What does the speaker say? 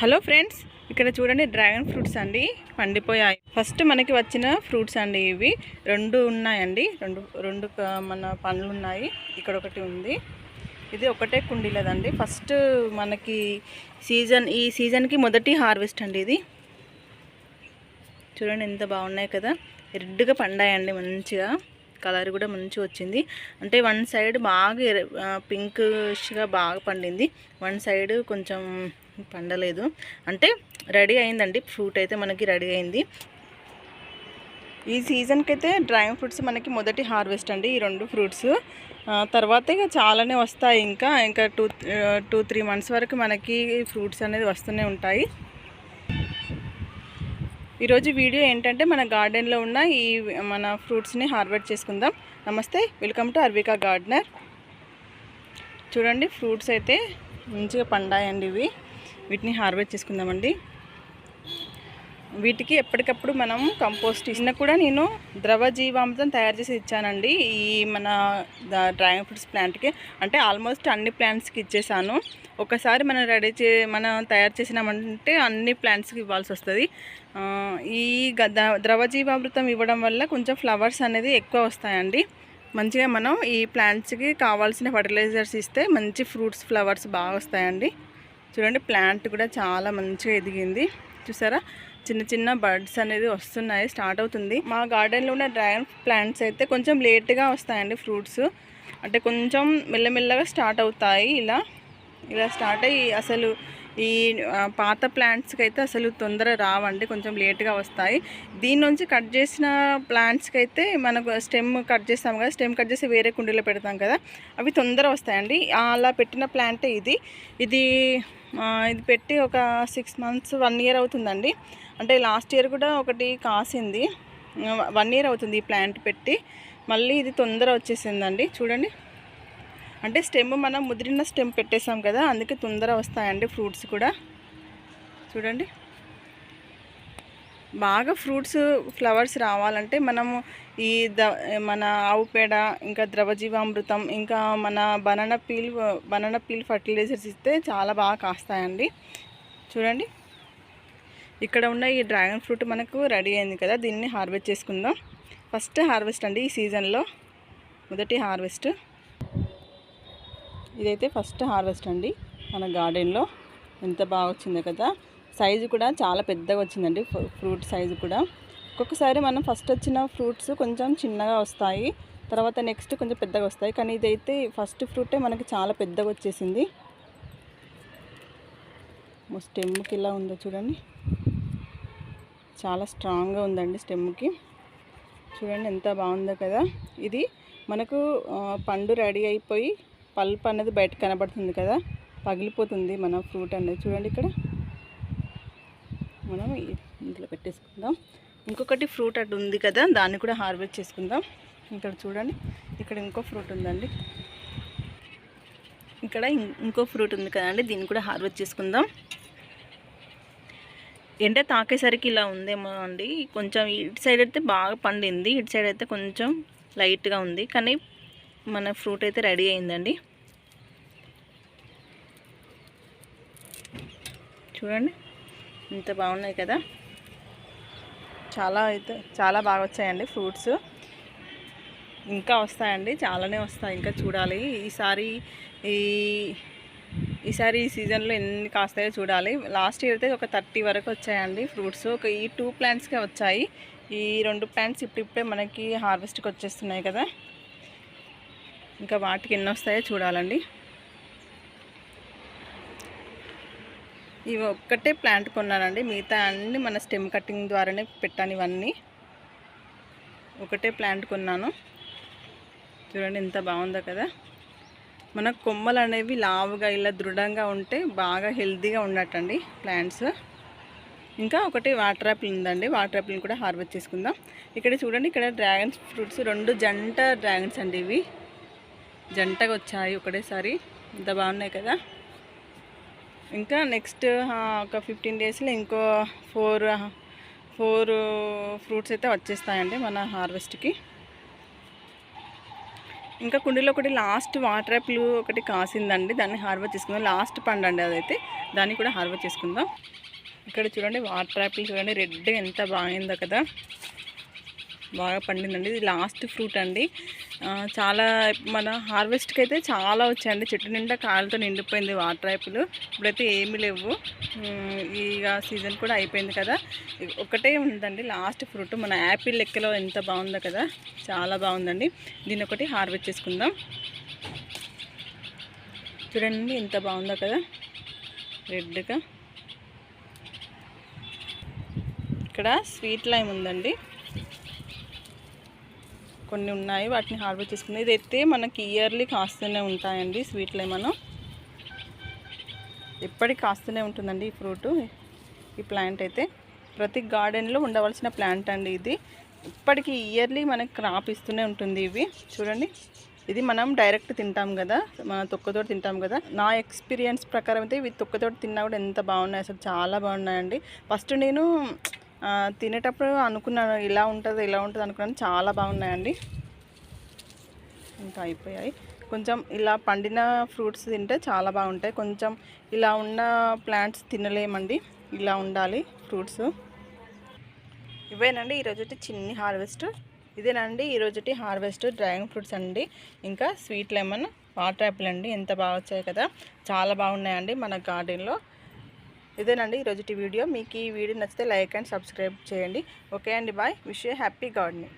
Hello friends ఇక్కడ చూడండి dragon fruits అండి పండిపోయాయి. ఫస్ట్ మనకి వచ్చిన ఫ్రూట్స్ అండి ఇవి. రెండు ఉన్నాయండి రెండు రెండు మన పండ్లు ఉన్నాయి. ఇక్కడ ఒకటి ఉంది. ఇది ఒకటే కుండీలదండి. ఫస్ట్ మనకి సీజన్ ఈ సీజన్కి మొదటి హార్వెస్ట్ అండి ఇది. చూడండి ఎంత బాగున్నాయి కదా. రెడ్గా పండాయండి మంచిగా. కలర్ కూడా మంచిగా వచ్చింది. అంటే వన్ సైడ్ బాగా పింక్గా బాగా పండింది. వన్ సైడ్ కొంచెం పండలేదు. అంటే రెడీ అయిందండి. ఫ్రూట్ అయితే మనకి రెడీ అయింది. ఈ సీజన్కి అయితే డ్రాగన్ ఫ్రూట్స్ మనకి మొదటి హార్వెస్ట్ అండి ఈ రెండు ఫ్రూట్స్. తర్వాత ఇక చాలానే వస్తాయి ఇంకా. ఇంకా టూ టూ త్రీ మంత్స్ వరకు మనకి ఫ్రూట్స్ అనేది వస్తూనే ఉంటాయి. ఈరోజు వీడియో ఏంటంటే మన గార్డెన్లో ఉన్న ఈ మన ఫ్రూట్స్ని హార్వెస్ట్ చేసుకుందాం. నమస్తే వెల్కమ్ టు అర్వికా గార్డెనర్. చూడండి ఫ్రూట్స్ అయితే మంచిగా పండాయండి ఇవి. వీటిని హార్వెస్ట్ చేసుకుందామండి. వీటికి ఎప్పటికప్పుడు మనం కంపోస్ట్ ఇచ్చిన కూడా నేను ద్రవ జీవామృతం తయారు చేసి ఇచ్చానండి. ఈ మన డ్రాగన్ ఫ్రూట్స్ ప్లాంట్కి. అంటే ఆల్మోస్ట్ అన్ని ప్లాంట్స్కి ఇచ్చేసాను. ఒకసారి మనం రెడీ చే మనం తయారు చేసినామంటే అన్ని ప్లాంట్స్కి ఇవ్వాల్సి వస్తుంది. ఈ గ- ద్రవ జీవామృతం ఇవ్వడం వల్ల కొంచెం ఫ్లవర్స్ అనేది ఎక్కువ వస్తాయండి. మంచిగా మనం ఈ ప్లాంట్స్కి కావాల్సిన ఫర్టిలైజర్స్ ఇస్తే మంచి ఫ్రూట్స్ ఫ్లవర్స్ బాగా వస్తాయండి. చూడండి ప్లాంట్ కూడా చాలా మంచిగా ఎదిగింది. చూసారా? చిన్న చిన్న బర్డ్స్ అనేది వస్తున్నాయి స్టార్ట్ అవుతుంది. మా గార్డెన్లో ఉన్న డ్రాగన్ ప్లాంట్స్ అయితే కొంచెం లేట్గా వస్తాయండి ఫ్రూట్స్ అంటే కొంచెం మెల్లమెల్లగా స్టార్ట్ అవుతాయి ఇలా. ఇలా స్టార్ట్ అయ్యి అసలు ఈ పాత ప్లాంట్స్కి అయితే అసలు తొందర రావండి కొంచెం లేట్గా వస్తాయి. దీని నుంచి కట్ చేసిన ప్లాంట్స్కి అయితే మనకు స్టెమ్ కట్ చేస్తాం కదా స్టెమ్ కట్ చేసి వేరే కుండీలో పెడతాం కదా అవి తొందర వస్తాయండి. అలా పెట్టిన ప్లాంటే ఇది. ఇది ఇది పెట్టి ఒక సిక్స్ మంత్స్ వన్ ఇయర్ అవుతుందండి. అంటే లాస్ట్ ఇయర్ కూడా ఒకటి కాసింది. వన్ ఇయర్ అవుతుంది ఈ ప్లాంట్ పెట్టి. మళ్ళీ ఇది తొందర వచ్చేసిందండి. చూడండి. అంటే స్టెమ్ మనం ముదిరిన స్టెమ్ పెట్టేసాం కదా అందుకే తొందర వస్తాయండి ఫ్రూట్స్ కూడా. చూడండి. బాగా ఫ్రూట్స్ ఫ్లవర్స్ రావాలంటే మనము ఈ ద మన ఆవు పేడ ఇంకా ద్రవజీవామృతం ఇంకా మన banana peel banana peel fertilisers ఇస్తే చాలా బాగా కాస్తాయండి. చూడండి. ఇక్కడ ఉన్న ఈ డ్రాగన్ ఫ్రూట్ మనకు రెడీ అయింది కదా దీన్ని హార్వెస్ట్ చేసుకుందాం. ఫస్ట్ హార్వెస్ట్ అండి ఈ సీజన్లో. మొదటి హార్వెస్ట్. ఇదైతే ఫస్ట్ హార్వెస్ట్ అండి మన గార్డెన్లో. ఎంత బాగా వచ్చిందో కదా. సైజు కూడా చాలా పెద్దగా వచ్చిందండి. ఫ్రూట్ సైజు కూడా. ఒక్కొక్కసారి మనం ఫస్ట్ వచ్చిన ఫ్రూట్స్ కొంచెం చిన్నగా వస్తాయి. తర్వాత నెక్స్ట్ కొంచెం పెద్దగా వస్తాయి. కానీ ఇదైతే ఫస్ట్ ఫ్రూటే మనకి చాలా పెద్దగా వచ్చేసింది. స్టెమ్కి ఇలా ఉందో చూడండి. చాలా స్ట్రాంగ్గా ఉందండి స్టెమ్కి. చూడండి ఎంత బాగుందో కదా. ఇది మనకు పండు రెడీ అయిపోయి పల్ప్ అనేది బయట కనబడుతుంది కదా పగిలిపోతుంది మన ఫ్రూట్ అనేది. చూడండి ఇక్కడ. మనం ఇందులో ఇంట్లో పెట్టేసుకుందాం. ఇంకొకటి ఫ్రూట్ అటు ఉంది కదా దాన్ని కూడా హార్వెస్ట్ చేసుకుందాం. ఇక్కడ చూడండి ఇక్కడ ఇంకో ఫ్రూట్ ఉందండి. ఇక్కడ ఇంకో ఫ్రూట్ ఉంది కదండి దీన్ని కూడా హార్వెస్ట్ చేసుకుందాం. ఎండ తాకేసరికి ఇలా ఉందేమో అండి. కొంచెం ఇటు సైడ్ అయితే బాగా పండింది ఇటు సైడ్ అయితే కొంచెం లైట్గా ఉంది. కానీ మన ఫ్రూట్ అయితే రెడీ అయిందండి. చూడండి ఇంత బాగున్నాయి కదా. చాలా అయితే చాలా బాగా వచ్చాయండి ఫ్రూట్స్. ఇంకా వస్తాయండి చాలానే వస్తాయి ఇంకా చూడాలి. ఈసారి ఈ ఈసారి ఈ సీజన్లో ఎన్ని కాస్తాయో చూడాలి. లాస్ట్ ఇయర్ అయితే ఒక థర్టీ వరకు వచ్చాయండి ఫ్రూట్స్. ఒక ఈ టూ ప్లాంట్స్కే వచ్చాయి. ఈ రెండు ప్లాంట్స్ ఇప్పుడిప్పుడే మనకి హార్వెస్ట్కి వచ్చేస్తున్నాయి కదా. ఇంకా వాటికి ఎన్ని వస్తాయో చూడాలండి. ఇవి ఒక్కటే ప్లాంట్ కొన్నానండి. మిగతా అన్ని మన స్టెమ్ కటింగ్ ద్వారానే పెట్టాను ఇవన్నీ. ఒకటే ప్లాంట్ కొన్నాను. చూడండి ఎంత బాగుందో కదా. మన కొమ్మలు అనేవి లావుగా ఇలా దృఢంగా ఉంటే బాగా హెల్తీగా ఉన్నట్టండి ప్లాంట్స్. ఇంకా ఒకటి వాటర్ యాపిల్ ఉందండి. వాటర్ యాపిల్ని కూడా హార్వెస్ట్ చేసుకుందాం. ఇక్కడ చూడండి ఇక్కడ డ్రాగన్స్ ఫ్రూట్స్ రెండు జంట డ్రాగన్స్ అండి ఇవి. జంటగా వచ్చాయి ఒకటేసారి. ఇంత బాగున్నాయి కదా. ఇంకా నెక్స్ట్ ఒక ఫిఫ్టీన్ డేస్లో ఇంకో ఫోర్ ఫోర్ ఫ్రూట్స్ అయితే వచ్చేస్తాయండి మన హార్వెస్ట్కి. ఇంకా కుండీలో ఒకటి లాస్ట్ వాటర్ యాపిల్ ఒకటి కాసిందండి. దాన్ని హార్వెస్ట్ చేసుకుందాం. లాస్ట్ పండు అండి అదైతే. దాన్ని కూడా హార్వెస్ట్ చేసుకుందాం. ఇక్కడ చూడండి వాటర్ యాపిల్ చూడండి. రెడ్గా ఎంత బాగుందో కదా. బాగా పండిందండి. ఇది లాస్ట్ ఫ్రూట్ అండి. చాలా మన హార్వెస్ట్కి అయితే చాలా వచ్చాయండి. చెట్టు నిండా కాయలతో నిండిపోయింది వాటర్ యాపిల్ ఇప్పుడైతే ఏమీ లేవు. ఉమ్, ఇక సీజన్ కూడా అయిపోయింది కదా. ఒకటే ఉందండి లాస్ట్ ఫ్రూట్ మన యాపిల్ లెక్కలో ఎంత బాగుందో కదా. చాలా బాగుందండి. దీని ఒకటి హార్వెస్ట్ చేసుకుందాం. చూడండి ఎంత బాగుందో కదా. రెడ్గా ఇక్కడ స్వీట్ లైమ్ ఉందండి. కొన్ని ఉన్నాయి వాటిని హార్వెస్ట్ చేసుకున్నాయి ఇది అయితే మనకి ఇయర్లీ కాస్తూనే ఉంటాయండి స్వీట్ లెమన్ ఎప్పటికి కాస్తూనే ఉంటుందండి ఈ ఫ్రూట్ ఈ ప్లాంట్ అయితే. ప్రతి గార్డెన్లో ఉండవలసిన ప్లాంట్ అండి ఇది. ఇప్పటికి ఇయర్లీ మనకి క్రాప్ ఇస్తూనే ఉంటుంది ఇవి. చూడండి. ఇది మనం డైరెక్ట్ తింటాం కదా మన తొక్కతోటి తింటాం కదా. నా ఎక్స్పీరియన్స్ ప్రకారం అయితే ఇవి తొక్కతోటి తిన్నా కూడా ఎంత బాగున్నాయి అసలు చాలా బాగున్నాయండి. ఫస్ట్ నేను తినేటప్పుడు అనుకున్నాను ఇలా ఉంటుంది ఇలా ఉంటుంది అనుకున్నాను. చాలా బాగున్నాయండి. ఇంకా అయిపోయాయి. కొంచెం ఇలా పండిన ఫ్రూట్స్ తింటే చాలా బాగుంటాయి. కొంచెం ఇలా ఉన్న ప్లాంట్స్ తినలేమండి. ఇలా ఉండాలి ఫ్రూట్స్. ఇవేనండి ఈరోజు చిన్ని హార్వెస్ట్. ఇదేనండి ఈరోజుటి హార్వెస్ట్ డ్రాగన్ ఫ్రూట్స్ అండి. ఇంకా స్వీట్ లెమన్ వాటర్ యాపిల్ అండి. ఎంత బాగా వచ్చాయి కదా. చాలా బాగున్నాయండి మన గార్డెన్లో. ఇదేనండి ఈరోజు వీడియో. మీకు ఈ వీడియో నచ్చితే లైక్ అండ్ సబ్స్క్రైబ్ చేయండి. ఓకే అండి బాయ్. Wish happy gardening.